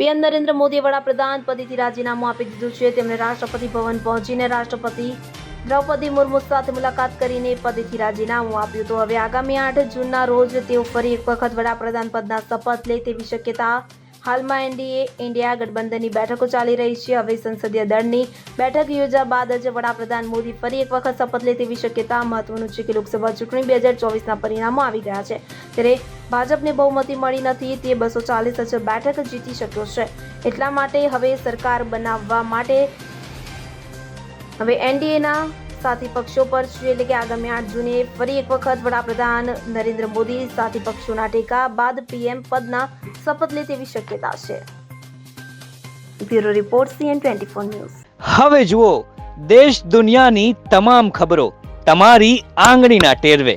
PM Narendra મોદીએ વડાપ્રધાન પદેથી રાજીનામું આપી દીધું છે. તેમણે રાષ્ટ્રપતિ ભવન પહોંચીને રાષ્ટ્રપતિ દ્રૌપદી મુર્મુ સાથે મુલાકાત કરીને પદેથી રાજીનામું આપ્યું તો હવે આગામી આઠ જૂનના રોજ તેઓ ફરી એક વખત વડાપ્રધાન પદના શપથ લે તેવી શક્યતા હાલમાં એનડીએ ઇન્ડિયા ગઠબંધનની બેઠકો ચાલી રહી છે. હવે સંસદીય દળની બેઠક યોજા બાદ જ વડાપ્રધાન મોદી ફરી એક વખત શપથ લે તેવી શક્યતા મહત્વનું છે કે લોકસભા ચૂંટણી બે હજાર ચોવીસના પરિણામો આવી ગયા છે. ત્યારે ભાજપને બહુમતી મળી નથી, તે બસો ચાલીસ જ બેઠક જીતી શક્યો છે. એટલા માટે હવે સરકાર બનાવવા માટે હવે એનડીએના સાથી પક્ષો પર છે, એટલે કે આગામી આઠ જૂને ફરી એક વખત વડાપ્રધાન નરેન્દ્ર મોદી સાથી પક્ષોના ટેકા બાદ પીએમ પદના શપથ લે તેવી શક્યતા છે. Bureau report CN twenty four news. હવે જુઓ, દેશ દુનિયાની તમામ ખબરો તમારી આંગળીના ટેરવે.